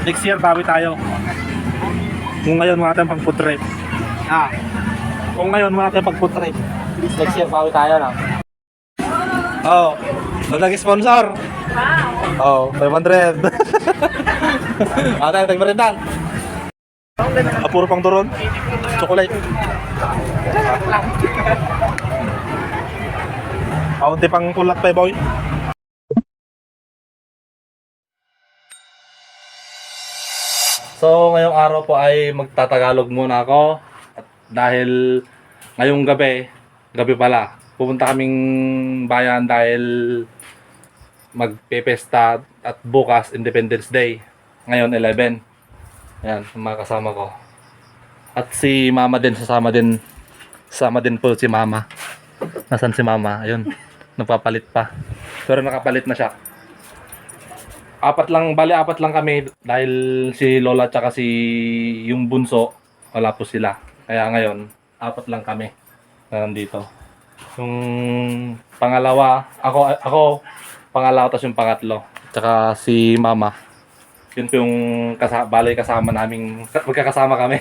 Next year, bawi tayo. Kung ngayon mga tayong pang food trip. Ah. Kung ngayon mga tayong pang food trip. Next year, bawi tayo na. Oh. Nag-sponsor. Oh, 500. Ate, tagmerindan. Ah, puro pang turon. Chocolate. Kaunti pang kulat pa, boy. So, ngayong araw po ay magtatagalog muna ako. At dahil ngayong gabi, gabi pala, pupunta kaming bayan dahil magpepesta at bukas Independence Day. Ngayon 11. Yan, ang mga kasama ko. At si mama din, sasama din. Sasama din po si mama. Nasaan si mama? Ayun, nagpapalit pa. Pero nakapalit na siya. Apat lang, bali apat lang kami dahil si Lola at si yung bunso, wala po sila. Kaya ngayon, apat lang kami na nandito. Yung pangalawa, ako, ako, pangalawa tapos yung pangatlo. Tsaka si mama. Yun po yung kasa, bali kasama naming, magkakasama kami.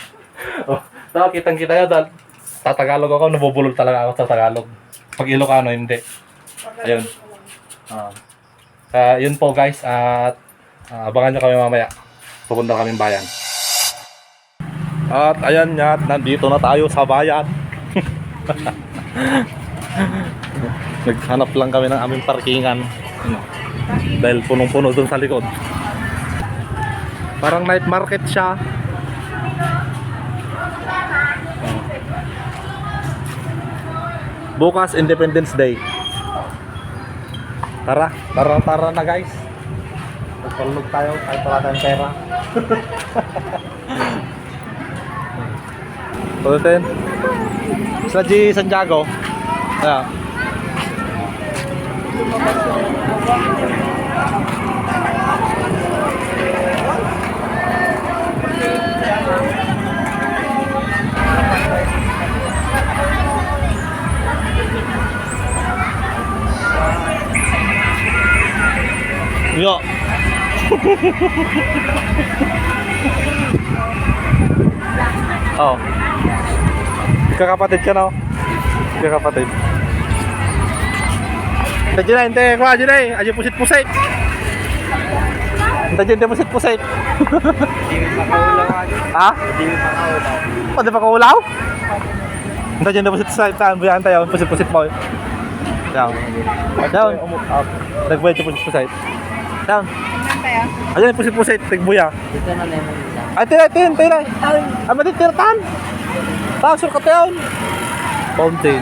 oh, so, kitang kita yun dahil sa Tagalog ako, nabubulol talaga ako sa Tagalog. Pag Ilocano, hindi. Ayun. Ah. Ah, yun po guys at ah, abangan nyo kami mamaya. Pupunta kami bayan. At ayan nga, nandito na tayo sa bayan. Naghanap lang kami ng aming parkingan. Ano, Dahil punong-puno dun sa likod. Parang night market siya. Bukas Independence Day. Tara, tara, tara na guys. Magpalog tayo kahit wala tayong pera. Tulitin. Sa G Santiago. Yeah. Yo. oh. Kakapatid ka na. oh. Kakapatid. Tadyo na, hindi. Kuha, dyan na eh. Adyo pusit-pusit. Tadyo, hindi pusit-pusit. ha? Pwede pa kaulaw? Tadyo, hindi pusit-pusit. Taan, buyan tayo. Pusit-pusit mo. Down. Down. Nagbuhay siya pusit-pusit. Down. Ayan, pusit-pusit. Nagbuya. Dito na lemon isa. Ay, tira, tira, tira. Ay, matitirtan. Pasok ka tayo. Fountain.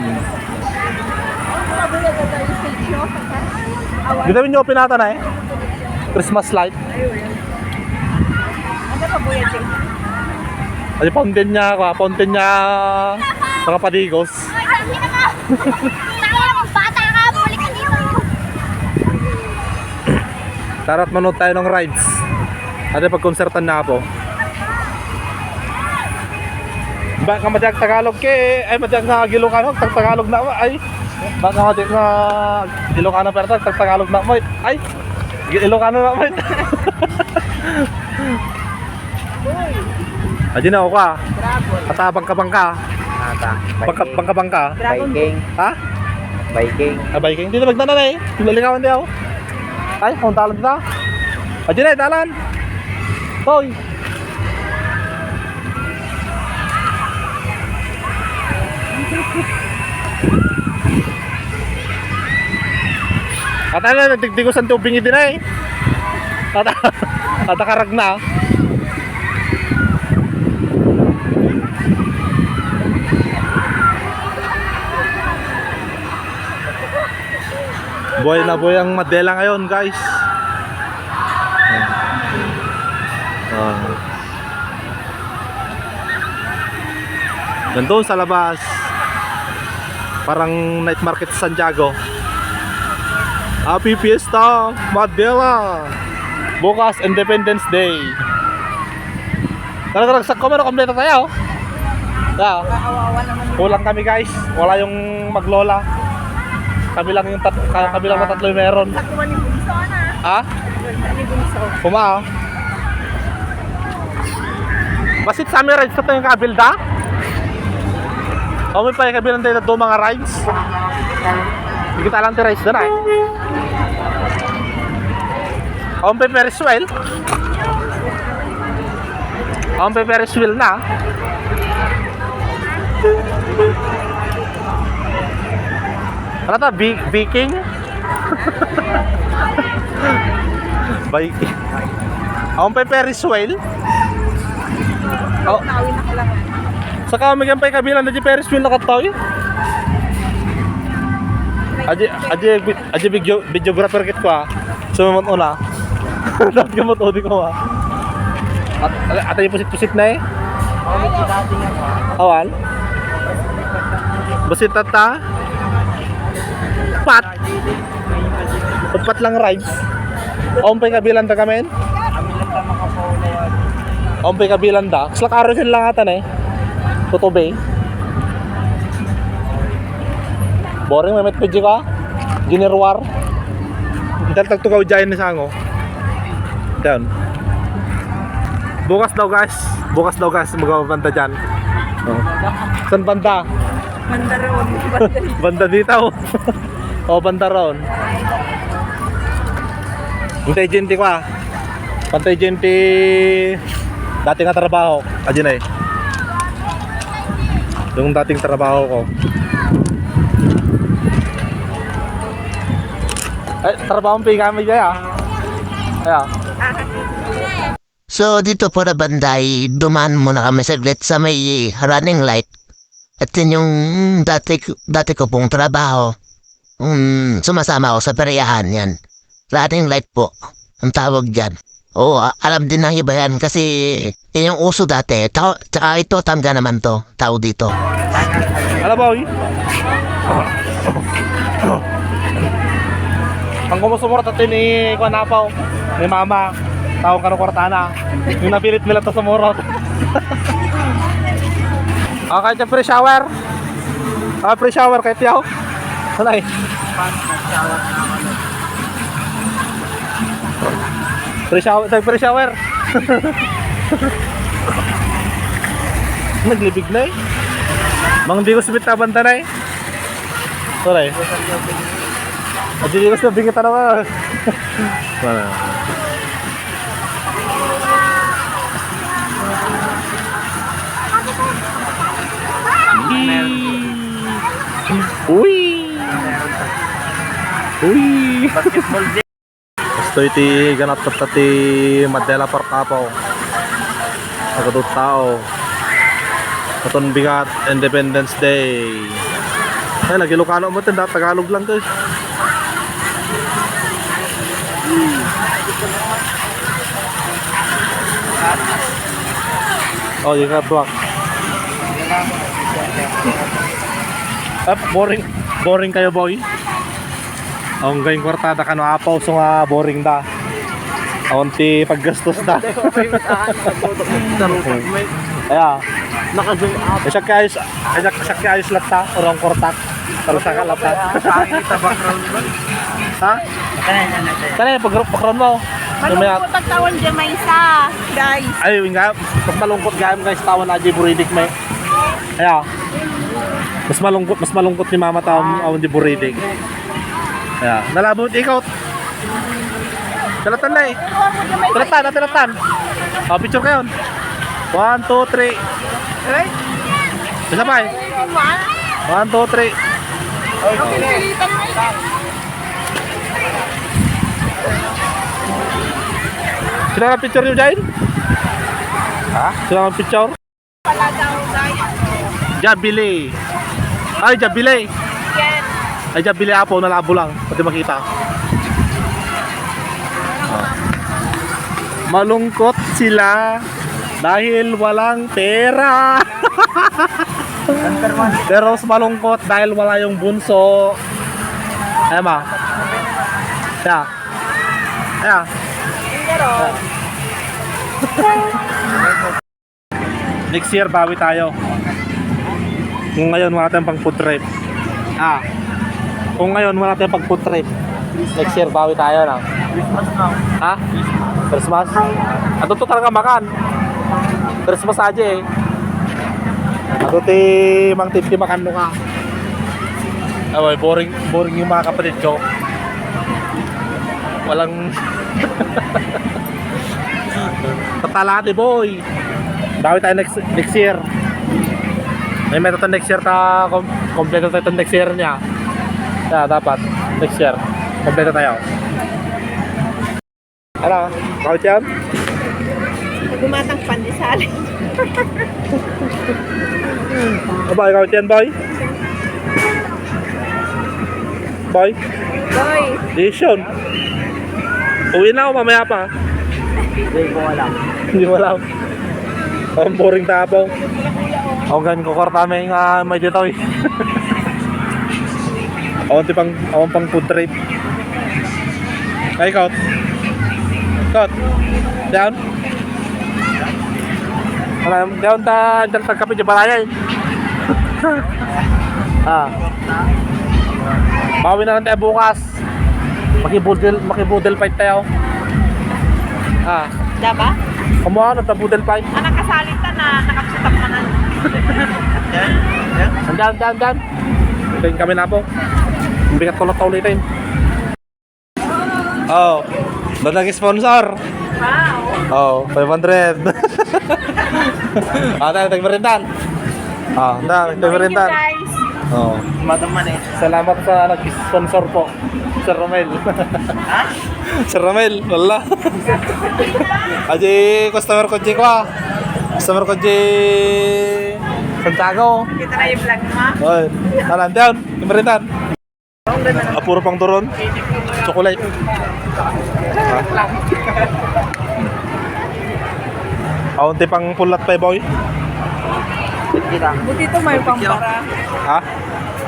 Gawin nyo pinata na eh. Christmas light. Ano pa po yan, Ay, fountain niya, ka, fountain niya. Mga padigos. Bata ka, balik ka dito. Tara't manood tayo ng rides. Ate, pagkonsertan na ako. Ba ka madyag Tagalog ke ay madyag nga Ilocano tag Tagalog na ay ba ka madyag nga Ilocano pero tag Tagalog na mo ay Ilocano na mo Aji na ako ka. Atabang ka bang ka Ata. Bangka bangka bangka. Viking. Ha? Hindi na magdana na eh Laligawan di ako Ay kung talan kita Aji na talan Hoy At ano, nagdigdigos ang tubing din eh. At, at akarag na. Buhay na buhay ang Madela ngayon guys. Ah. Nandun sa labas. Parang night market sa Santiago. Happy Fiesta, Madela! Bukas, Independence Day. Talaga nagsak ko, pero kompleto tayo. Yeah. Kulang kami guys. Wala yung maglola. Kami lang yung tat kami lang na tatlo yung meron. Nakuha ni Bunso na. Ha? Ni Bunso. Puma. Basit sa amin rides na ito yung kabilda. O may pa kabilang tayo na ito mga rides. Hindi kita lang rides doon ay. O may Ferris wheel. O may Ferris wheel na. Ano to? Vi- Viking? Viking. O may Ferris wheel. Oh. Lang. Saka may kampay kabilang na di Ferris wheel nakatoy. Aji aji aji video videographer kit ko ah. Sumamot una. Dapat gamot odi ko ah. At at yung pusit-pusit na eh. Awan. Basit tata. Pat. Pat lang rides. Ompay kabilang ta kamen. Ompay kabilang da. Sila carousel lang ata na eh. Tutubi. Boring may met pedyo ka. Ginerwar. Dahil tagtugaw dyan na sango. Down. Bukas daw guys. Bukas daw guys. Magpapanta dyan. Oh. San banda? Mandaron. Banda dito. o banda ron. Pantay gente ko ah. Pantay gente. Dati nga trabaho. Adyan na eh. Yung dating trabaho ko. Ay, trabaho pa kami kaya. Kaya. So dito po na banday, dumaan muna kami saglit sa may running light. At yun yung dati, dati ko pong trabaho. Um, sumasama ako sa periyahan yan. Running light po, ang tawag dyan. Oo, alam din ng iba yan kasi yun yung uso dati. Tao, tsaka ito, tangga naman to, tao dito. Ano boy? Ang kumusumura tayo ni Kuan Apaw, ni Mama, tawag ka ng kwartana. Yung napilit nila to sumurot. okay, dyan free shower. Ah, free shower kahit yaw. Eh? Free shower, tayo free shower. Naglibig na eh. Mang di ko banta na eh. Sorry. At di ko sabi kita na ka. Wala. Uy! Uy! Gusto iti ganap tat iti Madela Parkapaw. Nagadot tao. Katon bigat Independence Day. Ay, lagi Ilocano mo tinda Tagalog lang guys. Oh, yung katwak. Up, boring. Boring kayo, boy. Ang gayong kwartada ka no apaw so nga boring da. Aunti paggastos da. Kaya, Naka-zoom out. Isa kayos, isa isa kayos lata, orong kortak. Pero sa kalata. ha? Kana yung pag background mo. Malungkot ang tawon dyan may isa. Guys. ay nga, mas malungkot gayam guys tawan na di buridik may. Kaya, mas malungkot, mas malungkot ni mama tawon awan di buridik. Kaya, nalabot ikaw. Talatan na eh. Talatan, na talatan. Oh, picture kayo. One, two, three. Right? Isa pa eh. One, two, three. Sila ang picture nyo dyan? Ha? Sila ang picture? Daw. Jabili. Ay, Jabili. Yan. Ay, Jabili apo, nalabo lang. Pati makita. Ah. Malungkot sila dahil walang pera. Pero mas malungkot dahil wala yung bunso. Ayan ma. Kaya. Kaya. Pero, Next year, bawi tayo. Ngayon, wala tayong pang food trip. Ah. Kung ngayon, wala tayong pang food trip. Next year, bawi tayo na. Christmas now. Ha? Christmas? At ito talaga makan. Tres masaje eh. Ako ti mang tip ti makano ka. Away, boring, boring yung mga kapatid ko. Walang... Tatalati boy. Dawi tayo next, next year. May meta to next year ta kom kompleto tayo to next year niya. Yeah, dapat next year. Kompleto tayo. Ano? Kau yan? Gumatang pandesal. Aba, ikaw yan, boy? Boy? Boy. Decision. Uwi na ako mamaya pa. Hindi ko alam. Hindi mo alam. Ang boring tapo. Ako gan ko korta may nga may dito eh. Ti pang ako pang food trip. Ay, kaut. Kaut. Down. Alam, down ta dal ta kape di balayan. ah. Bawi na lang tayo bukas. Makibudel, makibudel fight tayo. Ah, Daba? kumuha na ta budel fight. Anak kasalita na nakapsutak na Andan, andan, andan. Ito kami na po. Bigat ko lang ito ulitin. Oh, doon nag-sponsor. Wow. Oh, 500. ah, tayo, tagmerindan. Ah, na, Thank you tagmerindan. guys. Oh, Madaman eh. salamat sa nag-sponsor po. Sir Romel. Ha? Sir Romel, wala. Aji, customer ko ko ah. Customer ko Ji Santiago. Kita na yung vlog mo. Oy, tanan down, tagmerindan. Ah, puro pang turon. Chocolate. Ah, unti pang pulat pa eh, boy. Kita. Buti ito may pambara. Ha?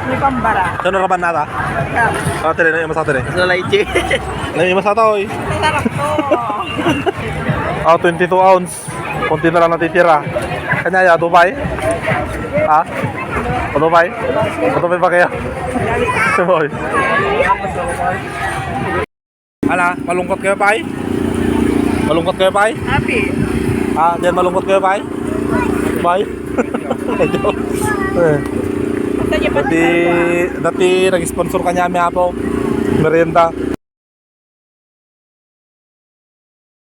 May pambara. Ano na raban nata? Ah, tire na yung masata rin. So light eh. Na yung masata, oy. Sarap to. Ah, 22 ounce. Kunti na lang natitira. Kanya ya, Dubai? Ha? O Dubai ba kayo? Boy. Ala, malungkot kayo, Pai? Malungkot kayo, Pai? Happy. Ah, diyan malungkot kayo, Pai? Pai? eh. Pa Dati, dati nag-sponsor ka niya, may apo. Merienda.